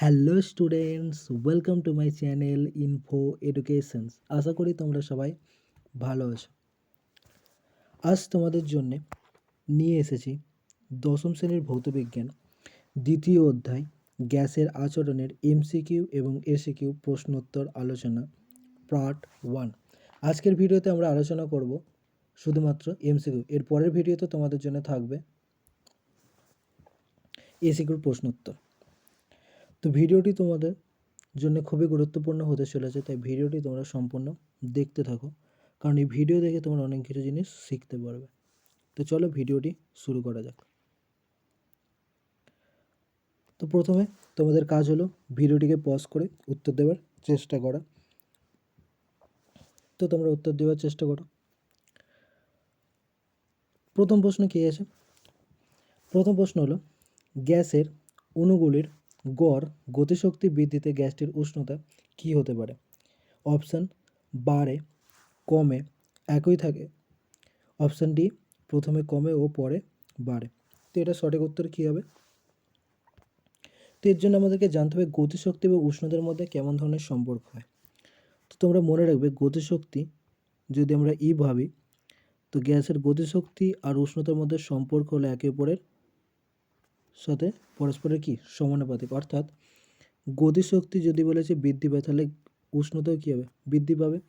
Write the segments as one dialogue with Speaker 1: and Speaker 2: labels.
Speaker 1: Hello students, welcome to my channel info educations. আশা করি তোমরা সবাই ভালো আছো। আজ তোমাদের জন্য নিয়ে এসেছি দশম শ্রেণির ভৌতবিজ্ঞান দ্বিতীয় অধ্যায়, গ্যাসের আচরণের এমসিকিউ এবং এসিকিউ প্রশ্নোত্তর আলোচনা, পার্ট ওয়ান। আজকের ভিডিওতে আমরা আলোচনা করব শুধুমাত্র এমসিকিউ। এর পরের ভিডিওতে তোমাদের জন্য থাকবে এসিকিউর প্রশ্নোত্তর। তো ভিডিওটি তোমাদের জন্য খুবই গুরুত্বপূর্ণ হতে চলেছে, তাই ভিডিওটি তোমরা সম্পূর্ণ দেখতে থাকো। কারণ এই ভিডিও দেখে তোমরা অনেক কিছু জিনিস শিখতে পারবে। তো চলো ভিডিওটি শুরু করা যাক। তো প্রথমে তোমাদের কাজ হলো ভিডিওটিকে পজ করে উত্তর দেওয়ার চেষ্টা করা। তো তোমরা উত্তর দেওয়ার চেষ্টা করো। প্রথম প্রশ্ন কী আছে? প্রথম প্রশ্ন হলো, গ্যাসের অণুগুলির গড় গতিশক্তি বৃদ্ধিতে গ্যাসটির উষ্ণতা কী হতে পারে? অপশান বাড়ে কমে একই থাকে। অপশান ডি প্রথমে কমে ও পরে বাড়ে। তো এটা সঠিক উত্তর কী হবে? তো এর জন্য আমাদেরকে জানতে হবে গতিশক্তি এবং উষ্ণতার মধ্যে কেমন ধরনের সম্পর্ক হয়। তো তোমরা মনে রাখবে গতিশক্তি যদি আমরা ই ভাবি, তো গ্যাসের গতিশক্তি আর উষ্ণতার মধ্যে সম্পর্ক হলো একে অপরের সাথে পরস্পরের কি সমানুপাতিক? অর্থাৎ গতিশক্তি যদি বলেছে বৃদ্ধি পায়, তাহলে উষ্ণতাও কী হবে? বৃদ্ধি পাবে।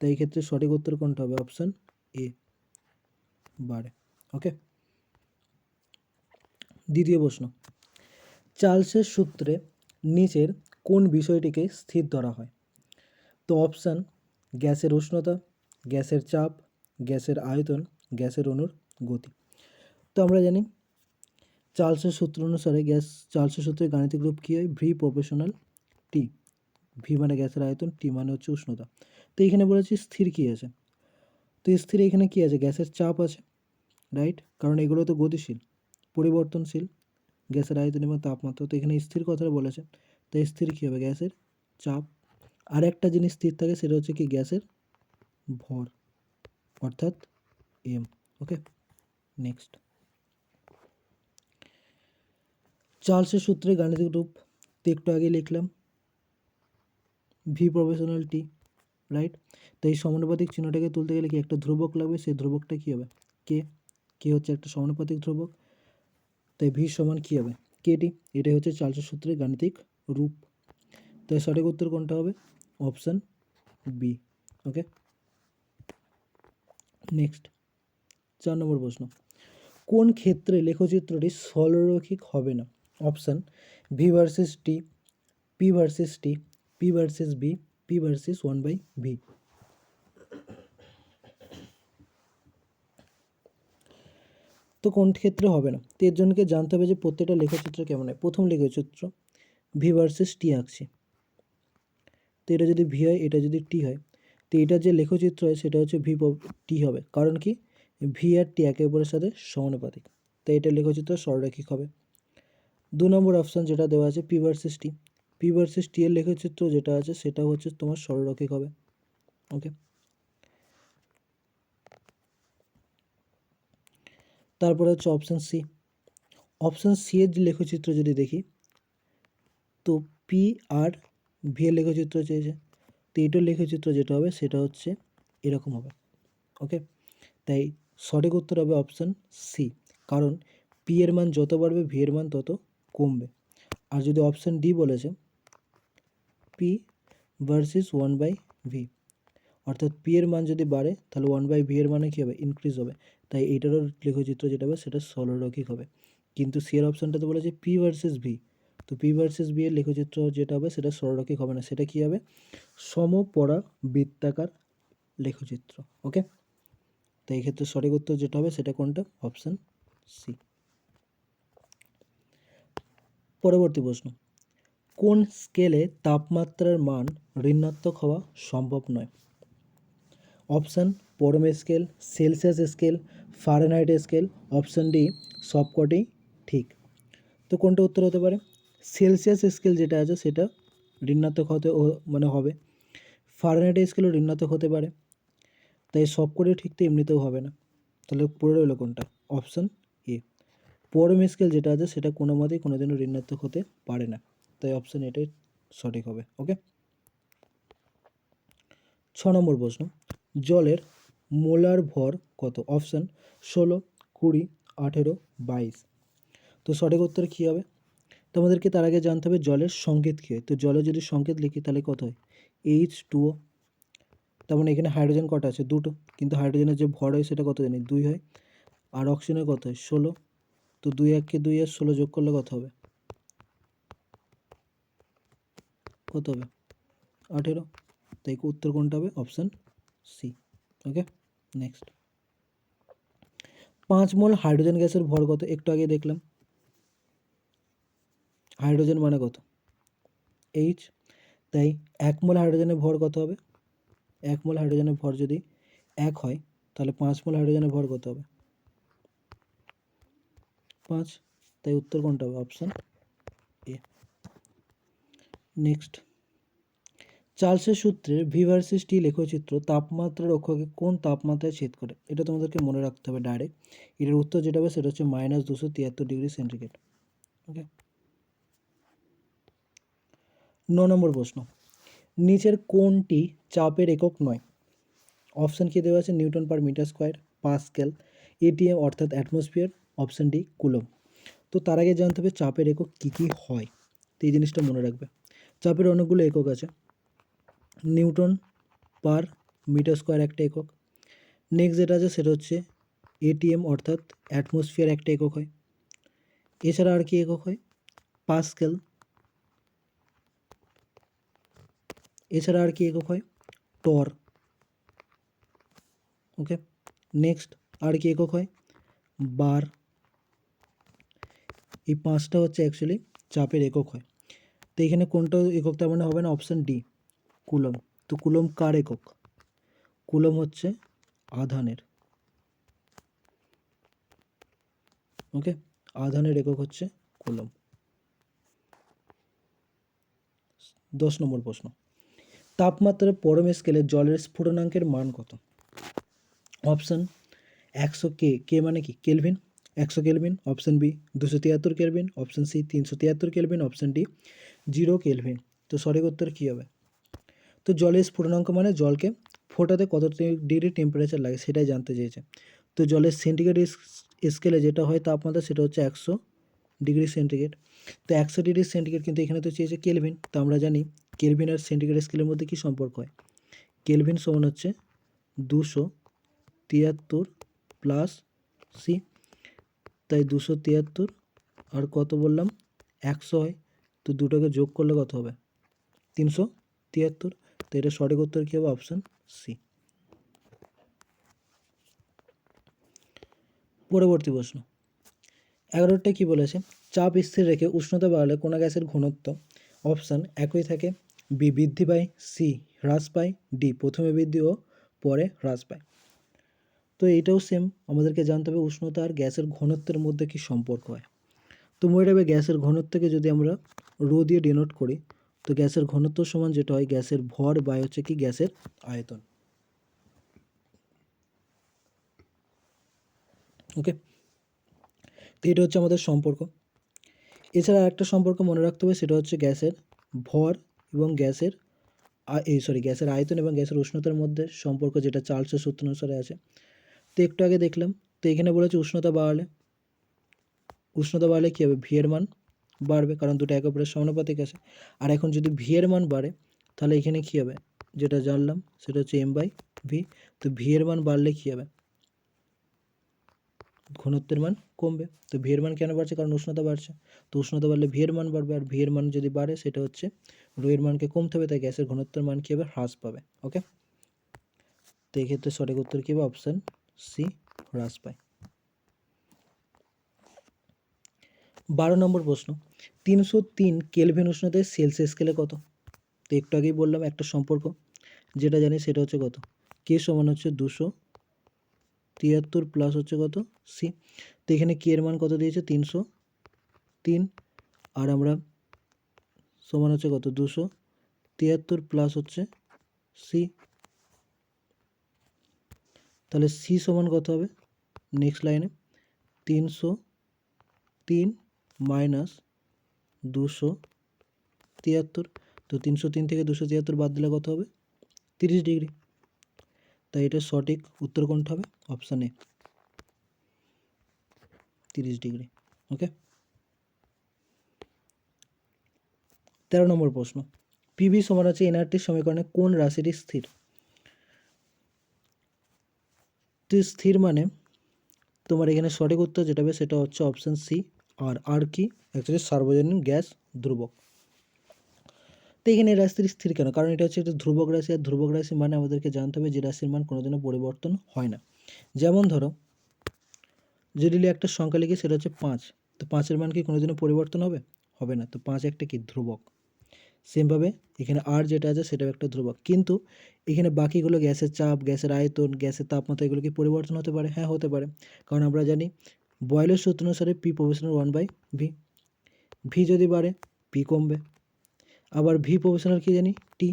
Speaker 1: তাই ক্ষেত্রে সঠিক উত্তর কোনটা হবে? Option A. বাড়ে ওকে? দ্বিতীয় প্রশ্ন। চার্লসের সূত্রে নিচের কোন বিষয়টিকে স্থির ধরা হয়? তো অপশান, গ্যাসের উষ্ণতা, গ্যাসের চাপ, গ্যাসের আয়তন, গ্যাসের অণুর গতি। তো আমরা জানি চার্লসের সূত্র অনুসারে গ্যাস, চার্লসের সূত্রের গাণিতিক রূপ কী হয়? ভি প্রফেশনাল টি ভি মানে গ্যাসের আয়তন টি মানে হচ্ছে উষ্ণতা। তো এখানে বলেছি স্থির কী আছে? তো স্থির এখানে কী আছে? গ্যাসের চাপ আছে রাইট কারণ এগুলো তো গতিশীল, পরিবর্তনশীল, গ্যাসের আয়তন এবং তাপমাত্রা। তো এখানে স্থির কথা বলেছে। তাই স্থির কী হবে? গ্যাসের চাপ। আর একটা জিনিস স্থির থাকে সেটা হচ্ছে কি? গ্যাসের ভর, অর্থাৎ এম ওকে নেক্সট চার্লসের সূত্রে গাণিতিক রূপ তো একটু আগে লিখলাম। ভি প্রফেশনাল টি রাইট তো এই সমানুপাতিক চিহ্নটাকে তুলতে গেলে কি একটা ধ্রুবক লাগবে? সেই ধ্রুবকটা কী হবে? কে কে হচ্ছে একটা সমানুপাতিক ধ্রুবক। তাই ভি সমান কী হবে? কেটি এটাই হচ্ছে চার্লসের সূত্রের গাণিতিক রূপ। তাই সঠিক উত্তর কোনটা হবে? অপশান বি ওকে নেক্সট চার নম্বর প্রশ্ন। কোন ক্ষেত্রে লেখচিত্রটি সরলরৈখিক হবে না? Option V versus T, P versus T, P versus B, P versus one by V. তো কোন ক্ষেত্রে হবে না? তো এর জন্য কি জানতে হবে যে প্রত্যেকটা লেখচিত্র কেমন হয়? প্রথম লেখচিত্র ভি ভার্সেস টি আঁকছি। তো এটা যদি ভি হয়, এটা যদি টি হয়, তো এটা যে লেখচিত্র হয়, সেটা হচ্ছে ভি টি হবে। কারণ কি? ভি আর টি একে অপরের সাথে সমানুপাতিক। তাই এটা লেখচিত্র সরলরেখিক হবে। দু নম্বর অপশান যেটা দেওয়া আছে P versus T P versus T এর লেখচিত্র যেটা আছে, সেটা হচ্ছে তোমার সরলরেখিক হবে। ওকে তারপরে হচ্ছে অপশান সি অপশান সি এর লেখচিত্র যদি দেখি, তো পি আর ভি এর লেখচিত্র চেয়েছে তো এটার লেখচিত্র যেটা হবে, সেটা হচ্ছে এরকম হবে। ওকে তাই সঠিক উত্তর হবে অপশান সি কারণ পি এর মান যত বাড়বে ভি এর মান তত কমবে। আর যদি অপশান ডি বলেছে P versus one by V অর্থাৎ পি এর মান যদি বাড়ে, তাহলে ওয়ান বাই ভি এর মানে কী হবে? ইনক্রিজ হবে। তাই এইটারও লেখচিত্র যেটা হবে, সেটা সরলরৈখিক হবে। কিন্তু সি এর অপশানটাতে বলেছে পি ভার্সেস ভি তো পি ভার্সেস বি এর লেখচিত্র যেটা হবে, সেটা সরলরৈখিক হবে না। সেটা কী হবে? সমপরা বৃত্তাকার লেখচিত্র। ওকে তো এই ক্ষেত্রে সঠিক উত্তর যেটা হবে, সেটা কোনটা? অপশান সি পরবর্তী প্রশ্ন। কোন স্কেলে তাপমাত্রার মান ঋণাত্মক হওয়া সম্ভব নয়? অপশান, পরম scale, Celsius scale, Fahrenheit scale, option D সবকটি ঠিক। তো কোনটা উত্তর হতে পারে? সেলসিয়াস স্কেল যেটা আছে সেটা ঋণাত্মক হতে মানে হবে। ফারেনহাইট স্কেলও ঋণাত্মক হতে পারে। তাই সবকটি ঠিক তো এমনিতেও হবে না। তাহলে পড়ে রইল কোনটা? অপশান পরম স্কেল যেটা আছে, সেটা কোনো মতেই কোনো দিনও ঋণাত্মক হতে পারে না। তাই অপশান এটাই সঠিক হবে ওকে ছ নম্বর প্রশ্ন, জলের মোলার ভর কত? অপশান ষোলো, কুড়ি, আঠেরো, বাইশ। তো সঠিক উত্তর কী হবে? তোমাদেরকে তার আগে জানতে হবে জলের সংকেত কী হয়। তো জলে যদি সংকেত লিখি, তাহলে কত হয়? এইচ টু ও তার মানে এখানে হাইড্রোজেন কটা আছে? দুটো। কিন্তু হাইড্রোজেনের যে ভর হয়, সেটা কত জানি? দুই হয়। আর অক্সিজেনের কত হয়? ষোলো। তো দুই এককে দুই আর ষোলো যোগ করলে কত হবে? কত হবে? আঠেরো। তাই উত্তর কোনটা হবে? Option C. ওকে? নেক্সট। পাঁচ মোল হাইড্রোজেন গ্যাসের ভর কত? একটু আগে দেখলাম। হাইড্রোজেন মানে কত? এইচ তাই এক মোল হাইড্রোজেনের ভর কত হবে? এক মোল হাইড্রোজেনের ভর যদি এক হয়, তাহলে পাঁচ মোল হাইড্রোজেনের ভর কত হবে? পাঁচ, তাই উত্তর কোনটা হবে? অপশান এ নেক্সট চার্লসের সূত্রের ভি ভার্সেস লেখচিত্র তাপমাত্রা রক্ষকে কোন তাপমাত্রায় ছেদ করে? এটা তোমাদেরকে মনে রাখতে হবে ডাইরেক্ট এটার উত্তর যেটা হবে সেটা হচ্ছে মাইনাস দুশো তিয়াত্তর ডিগ্রি সেন্টিগ্রেড ওকে ন নম্বর প্রশ্ন। নিচের কোনটি চাপের একক নয়? অপশান কি দেওয়া আছে? Newton per metre square pascal ATM অর্থাৎ অ্যাটমসফিয়ার অপশান ডি, কুলম। তো তার আগে জানতে হবে চাপের একক কী কী হয়। তো এই জিনিসটা মনে রাখবে। চাপের অনেকগুলো একক আছে। নিউটন পার মিটার স্কোয়ার একটা একক। নেক্সট যেটা আছে সেটা হচ্ছে এটিএম অর্থাৎ অ্যাটমসফিয়ার একটা একক হয়। এছাড়া আর কি একক হয়? পাস্কেল। এছাড়া আর কি একক হয়? টর। ওকে? নেক্সট আর কি একক হয়? বার। এই পাঁচটা হচ্ছে অ্যাকচুয়ালি চাপের একক হয়। তো এখানে কোনটা একক? তার মানে হবে না অপশান ডি কুলম। তো কুলম কার একক? কুলম হচ্ছে আধানের। ওকে আধানের একক হচ্ছে কুলম। দশ নম্বর প্রশ্ন। তাপমাত্রার পরম স্কেলে জলের স্ফুটনাঙ্কের মান কত? অপশান একশো কে কে মানে কি? কেলভিন একশো কেলভিন, অপশান বি দুশো তিয়াত্তর কেলভিন, অপশান সি তিনশো তিয়াত্তর kelvin, option D zero kelvin. তো সঠিক উত্তর কী হবে? তো জলের স্ফুটনাঙ্ক মানে জলকে ফোটাতে কত ডিগ্রি টেম্পারেচার লাগে সেটাই জানতে চেয়েছে। তো জলের সেন্টিগ্রেড স্কেলে যেটা হয় তাপমাত্রা সেটা হচ্ছে একশো ডিগ্রি সেন্টিগ্রেড তো একশো ডিগ্রি সেন্টিগ্রেড কিন্তু এখানে তো চেয়েছে কেলভিন। তো আমরা জানি কেলভিন আর সেন্টিগ্রেড স্কেলের মধ্যে কী সম্পর্ক হয়? কেলভিন সমান হচ্ছে দুশো তিয়াত্তর প্লাস সি তাই দুশো তিয়াত্তর আর কত বললাম? একশো হয়। তো দুটোকে যোগ করলে কত হবে? তিনশো তিয়াত্তর। তো এটা সঠিক উত্তর কী হবে? Option C. পরবর্তী প্রশ্ন। এগারোটা কী বলেছে? চাপ স্থির রেখে উষ্ণতা বাড়ালে কোনো গ্যাসের ঘনত্ব? অপশান একই থাকে। বি বৃদ্ধি পায়, সি হ্রাস পায়, ডি প্রথমে বৃদ্ধি ও পরে হ্রাস পায়। তো এটাও সেম আমাদেরকে জানতে হবে উষ্ণতা আর গ্যাসের ঘনত্বের মধ্যে কি সম্পর্ক হয়। তো মনে রাখবে গ্যাসের ঘনত্বকে যদি আমরা রো দিয়ে ডিনোট করি, তো গ্যাসের ঘনত্ব সমান যেটা হয় গ্যাসের ভর বাই হচ্ছে কি গ্যাসের আয়তন। ওকে তো এটা হচ্ছে আমাদের সম্পর্ক। এছাড়া একটা সম্পর্ক মনে রাখতে হবে, সেটা হচ্ছে গ্যাসের ভর এবং গ্যাসের এই সরি গ্যাসের আয়তন এবং গ্যাসের উষ্ণতার মধ্যে সম্পর্ক যেটা চার্লসের সূত্র অনুসারে আছে। তো একটু আগে দেখলাম, তো এখানে বলেছে উষ্ণতা বাড়ালে। উষ্ণতা বাড়লে কী হবে? ভিয়ের মান বাড়বে, কারণ দুটো একে অপরের সমানুপাতিক আছে। আর এখন যদি ভি এর মান বাড়ে, তাহলে এখানে কী হবে? যেটা জানলাম, সেটা হচ্ছে এম বাই ভি তো ভি এর মান বাড়লে কী হবে? ঘনত্বের মান কমবে। তো ভি এর মান কেন বাড়ছে? কারণ উষ্ণতা বাড়ছে। তো উষ্ণতা বাড়লে ভি এর মান বাড়বে, আর ভি এর মান যদি বাড়ে, সেটা হচ্ছে রো এর মানকে কমতে হবে, তাই গ্যাসের ঘনত্বের মান কী হবে? হ্রাস পাবে। ওকে তো এক্ষেত্রে সঠিক উত্তর কী হবে? অপশান সি হ্রাস পায়। বারো নম্বর প্রশ্ন, তিনশো তিন কেলভিন উষ্ণতায় সেলসিয়াস স্কেলে কত? তো একটু আগেই বললাম একটা সম্পর্ক, যেটা জানি সেটা হচ্ছে কত? কে সমান হচ্ছে দুশো তিয়াত্তর প্লাস হচ্ছে কত? সি তো এখানে কে এর মান কত দিয়েছে? তিনশো তিন। আর আমরা সমান হচ্ছে কত? দুশো তিয়াত্তর প্লাস হচ্ছে সি তাহলে সি সমান কত হবে? নেক্সট লাইনে তিনশো তিন মাইনাস দুশো তিয়াত্তর। তো তিনশো তিন থেকে দুশো তিয়াত্তর বাদ দিলে কত হবে? তিরিশ ডিগ্রি। তাই এটা সঠিক উত্তর কোনটা হবে? অপশান এ তিরিশ ডিগ্রি। ওকে তেরো নম্বর প্রশ্ন। পিভি সমান আছে এনআরটির সমীকরণে কোন রাশিটি স্থির তো স্থির মানে তোমার এখানে সঠিক উত্তর যেটা হবে সেটা হচ্ছে অপশান সি আর আর কি? অ্যাকচুয়ালি সার্বজনীন গ্যাস ধ্রুবক। তো এখানে এই রাশিটি স্থির কেন? কারণ এটা হচ্ছে একটা ধ্রুবক রাশি আর ধ্রুবক রাশি মানে আমাদেরকে জানতে হবে যে রাশির মান কোনোদিনও পরিবর্তন হয় না। যেমন ধরো, যদি একটা সংখ্যা লিখি, সেটা হচ্ছে পাঁচ। তো পাঁচের মান কি কোনোদিনও পরিবর্তন হবে? হবে না। তো পাঁচ একটা কি? ধ্রুবক। সেমভাবে এখানে আর যেটা আছে সেটাও একটা ধ্রুবক। কিন্তু এখানে বাকিগুলো গ্যাসের চাপ, গ্যাসের আয়তন, গ্যাসের তাপমাত্রা এগুলো কি পরিবর্তন হতে পারে? হ্যাঁ হতে পারে। কারণ আমরা জানি বয়লের সূত্র অনুসারে P proportional one by V V যদি বাড়ে পি কমবে। আবার ভি প্রফেশনাল কি জানি? টি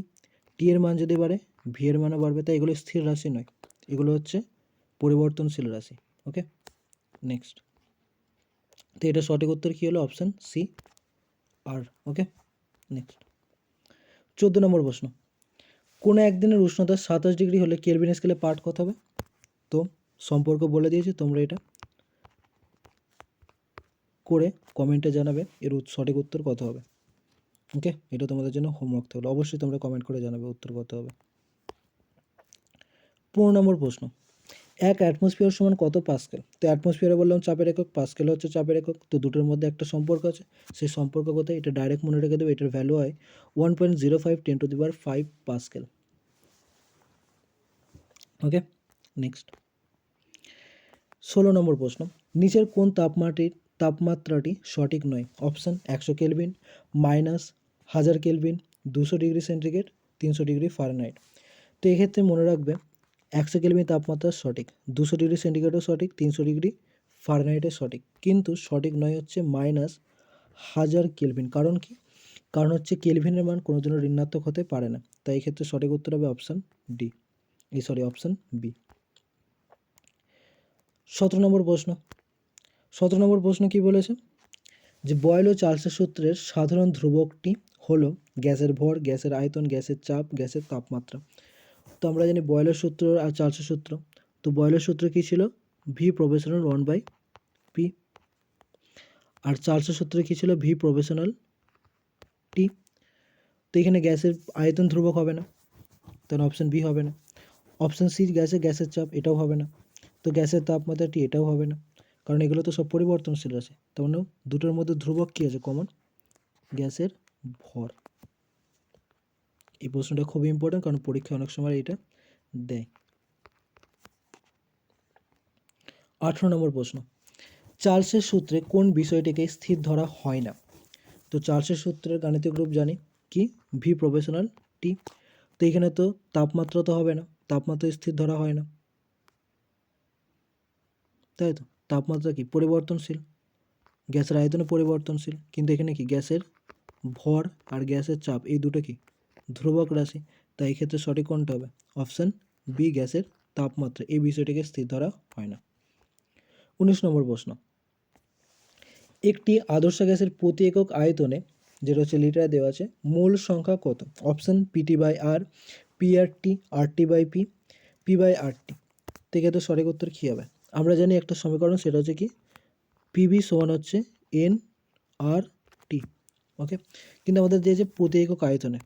Speaker 1: টি এর মান যদি বাড়ে ভি এর মানও বাড়বে। তাই এগুলো স্থির রাশি নয়। এগুলো হচ্ছে পরিবর্তনশীল রাশি। ওকে? নেক্সট তো এটা সঠিক উত্তর কী হলো? অপশান সি আর ওকে? নেক্সট চোদ্দ নম্বর প্রশ্ন। কোনো একদিনের উষ্ণতা সাতাশ ডিগ্রি হলে কেলভিন স্কেলে পার্ট কত হবে? তো সম্পর্ক বলে দিয়েছি তোমরা এটা। করে কমেন্টে জানাবে, এর সঠিক উত্তর কত হবে। ওকে? এটা তোমাদের জন্য হোমওয়ার্ক থাকল। অবশ্যই তোমরা কমেন্ট করে জানাবে উত্তর কত হবে। পনেরো নম্বর প্রশ্ন। এক অ্যাটমসফিয়ার সমান কত পাস্কেল তো অ্যাটমসফিয়ারে বললাম চাপের একক পাস্কেল হচ্ছে চাপের একক, তো দুটোর মধ্যে একটা সম্পর্ক আছে, সেই সম্পর্ক কোথায়? এটা ডাইরেক্ট মনে রেখে দেবে, এটার ভ্যালু হয় one point zero five ten to the power five pascal okay next ষোলো নম্বর প্রশ্ন, নিচের কোন তাপমাত্রাটি তাপমাত্রাটি সঠিক নয়? অপশান একশো কেলভিন মাইনাস হাজার কেলভিন দুশো ডিগ্রি সেন্টিগ্রেড তিনশো ডিগ্রি ফারেনহাইট তো এক্ষেত্রে মনে রাখবে একশো কেলভিন তাপমাত্রা সঠিক, দুশো ডিগ্রি সেন্টিগ্রেডও সঠিক, তিনশো ডিগ্রি ফারেনহাইটও সঠিক। কিন্তু সঠিক নয় হচ্ছে মাইনাস হাজার কেলভিন। কারণ কি? কারণ হচ্ছে কেলভিনের মান কোনো জন্য ঋণাত্মক হতে পারে না। তাই এই ক্ষেত্রে সঠিক উত্তর হবে অপশান ডি। এই সরি, অপশান বি। সতেরো নম্বর প্রশ্ন। সতেরো নম্বর প্রশ্ন কি বলেছে? যে বয়েল ও চার্লসের সূত্রের সাধারণ ধ্রুবকটি হলো গ্যাসের ভর, গ্যাসের আয়তন, গ্যাসের চাপ, গ্যাসের তাপমাত্রা। তো আমরা জানি বয়লের সূত্র আর চার্লসের সূত্র। তো বয়লের সূত্র কী ছিল? V proportional one by P আর চার্লসের সূত্র কী ছিল? ভি প্রফেশনাল টি তো এখানে গ্যাসের আয়তন ধ্রুবক হবে না। তাহলে অপশান বি হবে না। অপশান সি গ্যাসে গ্যাসের চাপ এটাও হবে না। তো গ্যাসের তাপমাত্রা টি এটাও হবে না। কারণ এগুলো তো সব পরিবর্তনশীল আছে। তার মানে দুটোর মধ্যে ধ্রুবক কী আছে? কমন গ্যাসের ভর। এই প্রশ্নটা খুবই ইম্পর্টেন্ট কারণ পরীক্ষায় অনেক সময় এটা দেয়। আঠেরো নম্বর প্রশ্ন, চার্লসের সূত্রে কোন বিষয়টিকে স্থির ধরা হয় না? তো চার্লসের সূত্রের গাণিতিক রূপ জানি কি? ভি প্রফেশনাল টি তো এখানে তো তাপমাত্রা তো হবে না, তাপমাত্রা স্থির ধরা হয় না। তাই তো, তাপমাত্রা কি? পরিবর্তনশীল। গ্যাসের আয়তনে পরিবর্তনশীল। কিন্তু এখানে কি? গ্যাসের ভর আর গ্যাসের চাপ, এই দুটো কি? ধ্রুবক রাশি। তাই এই ক্ষেত্রে সঠিক কোনটা হবে? অপশান বি, গ্যাসের তাপমাত্রা। এই বিষয়টিকে স্থির ধরা হয় না। উনিশ নম্বর প্রশ্ন। একটি আদর্শ গ্যাসের প্রতি একক আয়তনে, যেটা হচ্ছে লিটারে দেওয়া আছে, মূল সংখ্যা কত? Option PT by R, P R T R T by P P by R T. থেকে তো সঠিক উত্তর কী হবে? আমরা জানি একটা সমীকরণ, সেটা হচ্ছে কি? পিভি সমান হচ্ছে এন আর টি। ওকে? কিন্তু আমাদের দিয়েছে প্রতি একক আয়তনে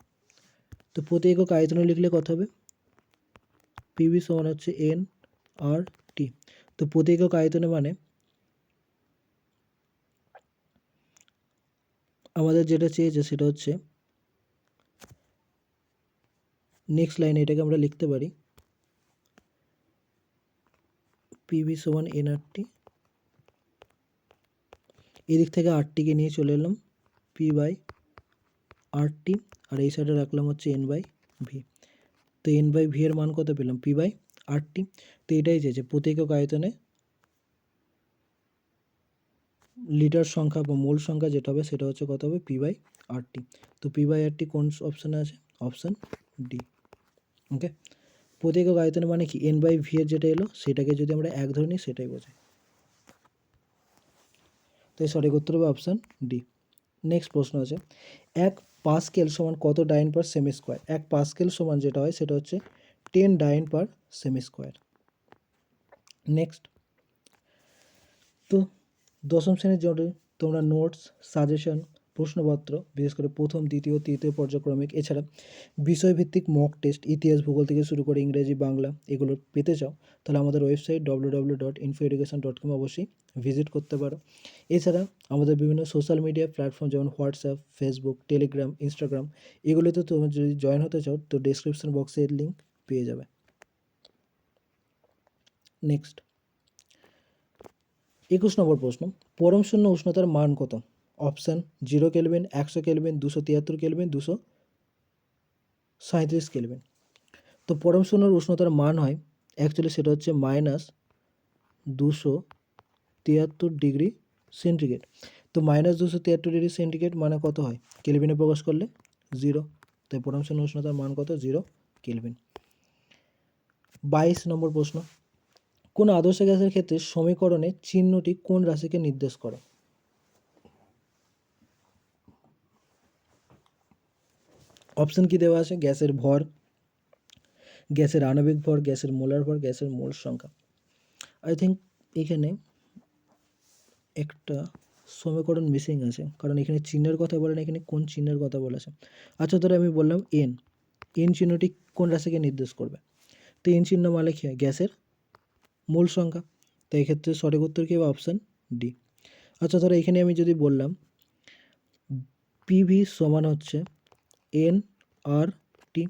Speaker 1: তো প্রতি একক আয়তনে লিখলে কত হবে? পিভি সমান হচ্ছে এন আর টি তো প্রতি একক আয়তনে মানে আমাদের যেটা চেয়েছে সেটা হচ্ছে নেক্সট লাইনে এটাকে আমরা লিখতে পারি। পিভি সমান টি এদিক থেকে আরটিকে নিয়ে চলে এলাম। পি বাই আর টি আর এই সাইডে রাখলাম হচ্ছে এন বাই ভি তো এন বাই ভি এর মান কত পেলাম? পি বাই আর টি তো এটাই চেয়েছে প্রতি একক আয়তনে লিটার সংখ্যা বা মোল সংখ্যা যেটা হবে, সেটা হচ্ছে কত হবে? পি বাই আর টি তো পি বাই আর টি কোন অপশানে আছে? অপশান ডি ওকে প্রতি একক আয়তনে মানে কি? এন বাই ভি এর যেটা এলো, সেটাকে যদি আমরা এক ধরে নিই, সেটাই বোঝাই তো এই সঠিক উত্তর হবে অপশান ডি নেক্সট প্রশ্ন আছে। এক পাস্কেল সমান কত ডাইন পার সেমি স্কোয়ার এক পাস্কেল সমান যেটা হয় সেটা হচ্ছে ten dyne per cm square next. তো দশম শ্রেণির জন্য তোমরা নোটস, সাজেশন প্রশ্নপত্র, বিশেষ করে প্রথম, দ্বিতীয়, তৃতীয় পর্যায়ক্রমিক, এছাড়া বিষয়ভিত্তিক মক টেস্ট ইতিহাস, ভূগোল থেকে শুরু করে ইংরেজি, বাংলা এগুলো পেতে চাও, তাহলে আমাদের website W dot info education dot com অবশ্যই ভিজিট করতে পারো। এছাড়া আমাদের বিভিন্ন সোশ্যাল মিডিয়া প্ল্যাটফর্ম যেমন হোয়াটসঅ্যাপ ফেসবুক টেলিগ্রাম ইনস্টাগ্রাম এগুলোতে তুমি যদি জয়েন হতে চাও, তো ডিসক্রিপশন বক্সে এর লিঙ্ক পেয়ে যাবে। নেক্সট একুশ নম্বর প্রশ্ন, পরম শূন্য উষ্ণতার মান কত? অপশান জিরো কেলভিন, একশো কেলভিন, দুশো তিয়াত্তর কেলভিন, দুশো সাঁত্রিশ কেলভিন। তো পরম শূন্যর উষ্ণতার মান হয় অ্যাকচুয়ালি সেটা হচ্ছে মাইনাস দুশো তিয়াত্তর ডিগ্রি সেন্টিগ্রেড তো মাইনাস দুশো তিয়াত্তর ডিগ্রি সেন্টিগ্রেড মানে কত হয়? কেলভিনে প্রকাশ করলে জিরো তাই পরম শূন্য উষ্ণতার মান কত? Zero kelvin. বাইশ নম্বর প্রশ্ন, কোন আদর্শ গ্যাসের ক্ষেত্রে সমীকরণে চিহ্নটি কোন রাশিকে নির্দেশ করে? অপশন কি দেওয়া আছে? গ্যাসের ভর, গ্যাসের আণবিক ভর, গ্যাসের মোলার ভর, গ্যাসের মোল সংখ্যা। আই থিঙ্ক এখানে একটা সমীকরণ মিসিং আছে। কারণ এখানে চিহ্নের কথা বলেন এখানে কোন চিহ্নের কথা বলেছে আচ্ছা ধরে আমি বললাম এন এন চিহ্নটি কোন রাশিকে নির্দেশ করবে? তো এন চিহ্ন মানে কি? গ্যাসের মূল সংখ্যা। তো এক্ষেত্রে সঠিক উত্তর কী অপশান ডি আচ্ছা ধরো এখানে আমি যদি বললাম পিভি সমান হচ্ছে এন আর টি।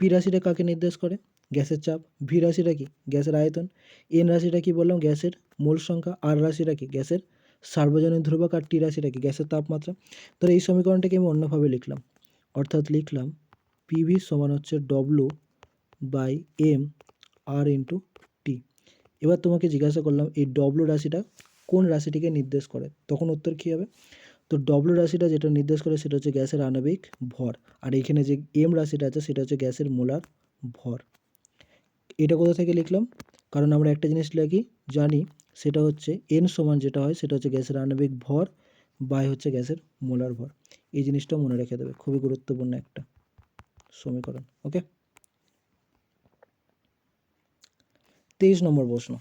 Speaker 1: পি রাশিটা কাকে নির্দেশ করে? গ্যাসের চাপ। ভি রাশিটা কি? গ্যাসের আয়তন। এন রাশিটা কি বললাম? গ্যাসের মূল সংখ্যা। আর রাশিটা কি? গ্যাসের সার্বজনীন ধ্রুবক। আর টি রাশিটা কি? গ্যাসের তাপমাত্রা। তাহলে এই সমীকরণটাকে আমি অন্যভাবে লিখলাম। অর্থাৎ লিখলাম পিভি সমান হচ্ছে W by M R into T এবার তোমাকে জিজ্ঞাসা করলাম, এই ডব্লু রাশিটা কোন রাশিটিকে নির্দেশ করে? তখন উত্তর কী হবে? তো ডব্লু রাশিটা যেটা নির্দেশ করে সেটা হচ্ছে গ্যাসের আণবিক ভর। আর এখানে যে এম রাশিটা আছে সেটা হচ্ছে গ্যাসের মোলার ভর। এটা কোথা থেকে লিখলাম? কারণ আমরা একটা জিনিস লিখি, জানি, সেটা হচ্ছে এন সমান যেটা হয় সেটা হচ্ছে গ্যাসের আণবিক ভর বাই হচ্ছে গ্যাসের মোলার ভর। এই জিনিসটা মনে রেখে দেবে, খুবই গুরুত্বপূর্ণ একটা সমীকরণ, ওকে? তেইশ নম্বর প্রশ্ন।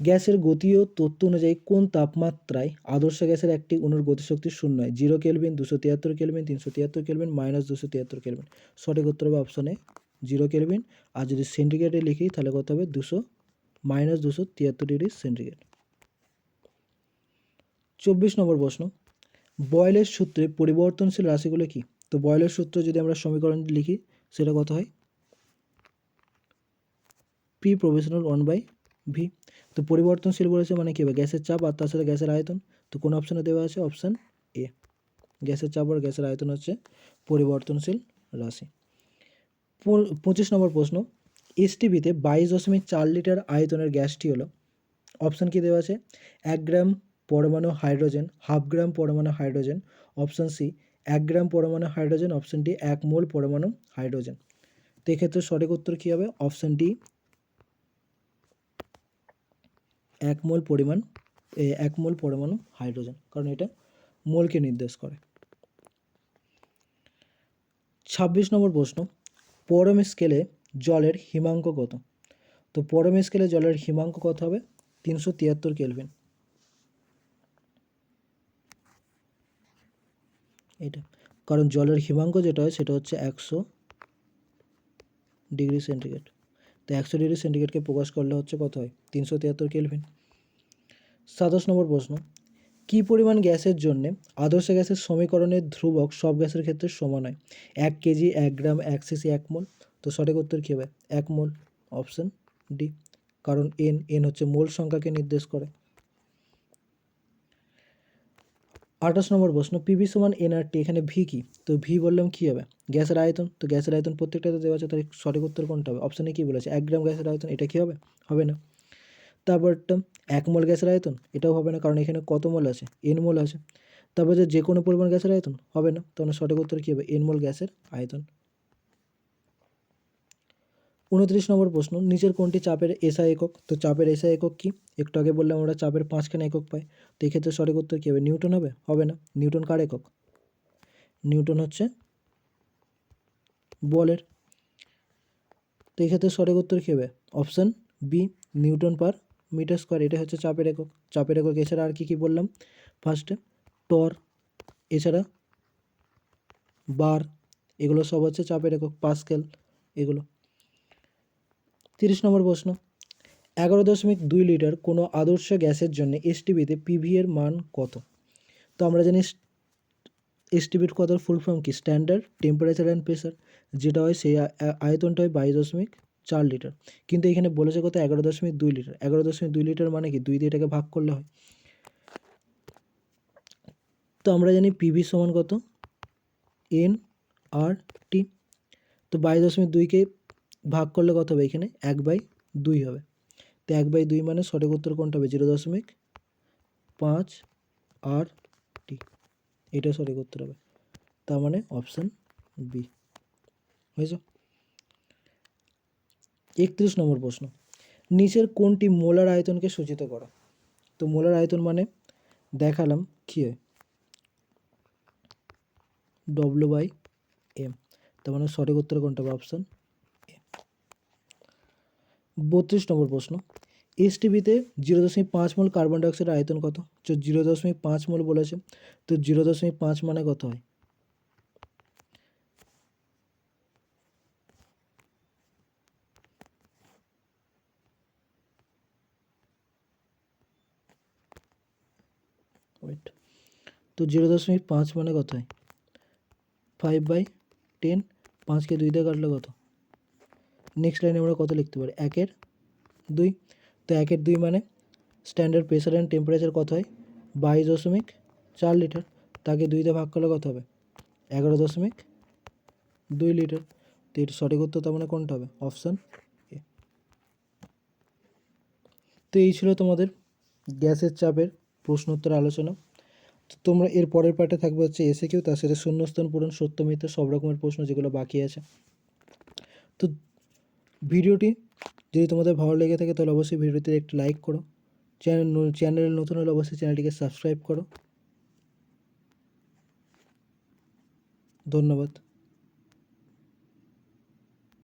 Speaker 1: গ্যাসের গতীয় তত্ত্ব অনুযায়ী কোন তাপমাত্রায় আদর্শ গ্যাসের একটি অণুর গতিশক্তি শূন্য হয়? জিরো কেলভিন, দুশো তিয়াত্তর কেলভিন, তিনশো তিয়াত্তর কেলভিন, মাইনাস দুশো তিয়াত্তর কেলভিন। সঠিক উত্তর হবে অপশানে জিরো কেলভিন। আর যদি সেন্টিগ্রেডে লিখি, তাহলে কত হবে? দুশো, মাইনাস দুশো তিয়াত্তর ডিগ্রি সেন্টিগ্রেড। চব্বিশ নম্বর প্রশ্ন। বয়েলের সূত্রে পরিবর্তনশীল রাশিগুলো কি? তো বয়েলের সূত্র যদি আমরা সমীকরণ লিখি, সেটা কত হয়? P proportional one by V তো পরিবর্তনশীল বলেছে মানে কী হবে? গ্যাসের চাপ আর তার সাথে গ্যাসের আয়তন। তো কোন অপশানে দেওয়া আছে? অপশান এ গ্যাসের চাপ আর গ্যাসের আয়তন হচ্ছে পরিবর্তনশীল রাশি। পঁচিশ নম্বর প্রশ্ন। এসটিভিতে বাইশ দশমিক চার লিটার আয়তনের গ্যাসটি হলো। অপশান কি দেওয়া আছে? এক গ্রাম পরমাণু হাইড্রোজেন, হাফ গ্রাম পরমাণু হাইড্রোজেন। অপশান সি এক গ্রাম পরমাণু হাইড্রোজেন। অপশান ডি এক মোল পরমাণু হাইড্রোজেন। তো এক্ষেত্রে সঠিক উত্তর কী হবে? অপশান ডি এক মোল পরিমাণ এক মোল পরমাণু হাইড্রোজেন, কারণ এটা মোলকে নির্দেশ করে। ছাব্বিশ নম্বর প্রশ্ন, পরম স্কেলে জলের হিমাঙ্ক কত? তো পরম স্কেলে জলের হিমাঙ্ক কত হবে? তিনশো তিয়াত্তর কেলভিন। এটা কারণ জলের হিমাঙ্ক যেটা হয় সেটা হচ্ছে একশো ডিগ্রি সেন্টিগ্রেড। তো একশো ডিগ্রি সেন্টিগ্রেডকে প্রকাশ করলে হচ্ছে কত হয়? তিনশো তিয়াত্তর কেলভিন। সাতাশ নম্বর প্রশ্ন, কি পরিমাণ গ্যাসের জন্য আদর্শ গ্যাসের সমীকরণের ধ্রুবক সব গ্যাসের ক্ষেত্রে সমান হয়? এক কেজি, এক গ্রাম, এক সিসি, এক মোল। তো সঠিক উত্তর কী হবে? এক মোল। Option D. কারণ এন এন হচ্ছে মোল সংখ্যাকে নির্দেশ করে। আঠাশ নম্বর প্রশ্ন পিভি সমান এনআরটি এখানে ভি কি? তো ভি বললাম কী হবে? গ্যাসের আয়তন? তো গ্যাসের আয়তন প্রত্যেকটাতে দেওয়া আছে, তাহলে সঠিক উত্তর কোনটা হবে? অপশানে কী বলেছে? এক গ্রাম গ্যাসের আয়তন, এটা কি হবে? হবে না। তারপরটা এক মোল গ্যাসের আয়তন, এটাও হবে না, কারণ এখানে কত মল আছে? এন মোল আছে। তারপর যে যে কোনো পরিমাণ গ্যাসের আয়তন, হবে না। তখন সঠিক উত্তর কী হবে? এন মোল গ্যাসের আয়তন। উনত্রিশ নম্বর প্রশ্ন, নিচের কোনটি চাপের এসআই একক? তো চাপের এসআই একক কি? একটু আগে বললাম আমরা চাপের পাঁচখানা একক পাই। তো এক্ষেত্রে সঠিক উত্তর কী হবে? নিউটন হবে? হবে না। নিউটন কার একক? নিউটন হচ্ছে বলের। তো এক্ষেত্রে সঠিক উত্তর কী হবে? Option B, newton per metre square. এটা হচ্ছে চাপের একক। চাপের একক এছাড়া আর কী কী বললাম? ফার্স্টে টর, এছাড়া বার। এগুলো সব হচ্ছে চাপের একক, পাস্কেল এগুলো। তিরিশ নম্বর প্রশ্ন। এগারো দশমিক দুই লিটার কোনো আদর্শ গ্যাসের জন্য এসটিভিতে পিভি এর মান কত? তো আমরা জানি এসটিভির কত? ফুল ফর্ম কি? স্ট্যান্ডার্ড টেম্পারেচার অ্যান্ড প্রেশার যেটা হয় সেই আয়তনটা হয় বাইশ দশমিক চার লিটার। কিন্তু এখানে বলেছে কত? এগারো দশমিক দুই লিটার। এগারো দশমিক দুই লিটার মানে কি? দুই দিয়ে এটাকে ভাগ করলে হয়। তো আমরা জানি পিভি সমান কত? এন আর টি তো বাইশ দশমিক দুইকে ভাগ করলে কত হবে এখানে? এক বাই দুই হবে। তো এক বাই দুই মানে সঠিক উত্তর কোনটা হবে? জিরো দশমিক পাঁচ আর টি। এটা সঠিক উত্তর হবে। তার মানে অপশান বি। হয়েছে একত্রিশ নম্বর প্রশ্ন। নিচের কোনটি মোলার আয়তনকে সূচিত করো? তো মোলার আয়তন মানে দেখালাম কী হয়? ডব্লু বাই এম তার মানে সঠিক উত্তর কোনটা হবে? অপশান বত্রিশ নম্বর প্রশ্ন এসটিভিতে জিরো দশমিক পাঁচ মোল কার্বন ডাইঅক্সাইডের আয়তন কত? তো জিরো দশমিক পাঁচ মোল বলেছে, তো জিরো দশমিক পাঁচ মানে কত হয়? ওয়েট তো জিরো দশমিক পাঁচ মানে কত হয়? ফাইভ বাই টেন পাঁচকে দুই দিয়ে কাটলে কত? নেক্সট লাইনে আমরা কত লিখতে পারি? একের দুই। তো একের দুই মানে স্ট্যান্ডার্ড প্রেসার অ্যান্ড টেম্পারেচার কত হয়? বাইশ দশমিক চার লিটার। তাকে দুই দিয়ে ভাগ করলে কত হবে? এগারো দশমিক দুই লিটার। তো এর সঠিক উত্তর তার মানে কোনটা হবে? অপশান এ তো এই ছিল তোমাদের গ্যাসের চাপের প্রশ্ন উত্তর আলোচনা। তো তোমরা এর পরের পার্টে থাকবে হচ্ছে এসে কিউ তার সাথে শূন্যস্থান পূরণ, সত্য সব রকমের প্রশ্ন যেগুলো বাকি আছে। তো ভিডিওটি যদি তোমাদের ভালো লেগে থাকে তাহলে অবশ্যই ভিডিওটিতে একটি লাইক করো। চ্যানেল চ্যানেল নতুন হলে অবশ্যই চ্যানেলটিকে সাবস্ক্রাইব করো। ধন্যবাদ।